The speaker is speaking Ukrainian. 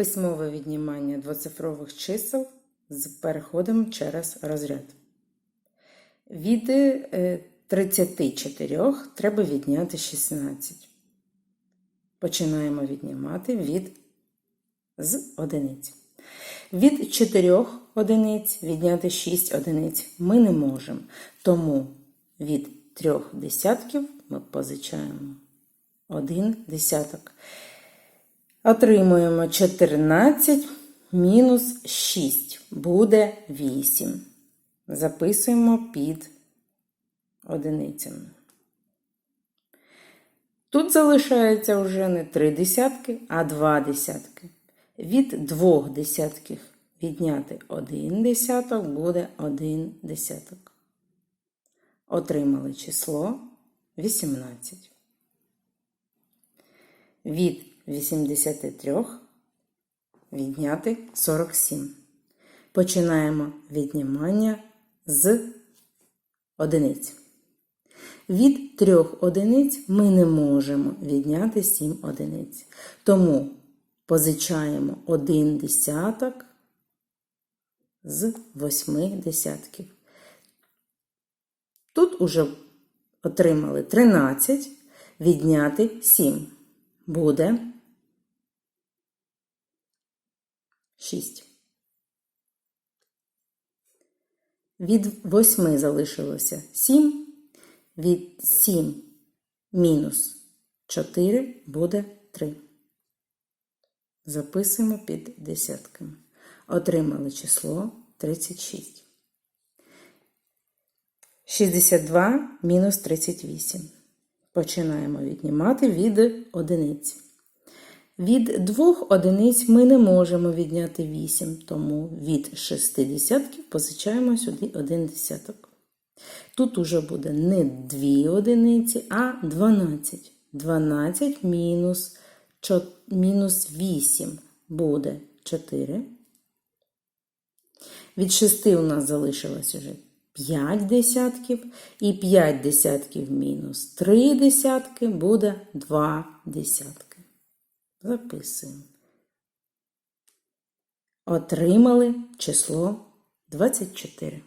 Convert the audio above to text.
Письмове віднімання двоцифрових чисел з переходом через розряд. Від е, 34 треба відняти 16. Починаємо віднімати від з одиниць. Від 4 одиниць відняти 6 одиниць ми не можемо. Тому від 3 десятків ми позичаємо 1 десяток. Отримуємо 14 мінус 6 буде 8. Записуємо під одиницями. Тут залишається вже не 3 десятки, а 2 десятки. Від 2 десятків відняти 1 десяток буде 1 десяток. Отримали число 18. Від 83 відняти 47. Починаємо віднімання з одиниць. Від 3 одиниць ми не можемо відняти 7 одиниць. Тому позичаємо 1 десяток з 8 десятків. Тут уже отримали 13, відняти 7 буде 6. Від 8 залишилося 7. Від 7 мінус 4 буде 3. Записуємо під десятками. Отримали число 36. 62 мінус 38. Починаємо віднімати від одиниць. Від двох одиниць ми не можемо відняти 8, тому від 6 десятків позичаємо сюди 1 десяток. Тут уже буде не 2 одиниці, а 12. 12 мінус, мінус 8 буде 4. Від 6 у нас залишилось уже 5 десятків. І 5 десятків мінус 3 десятки буде 2 десятки. Записуємо. Отримали число 24.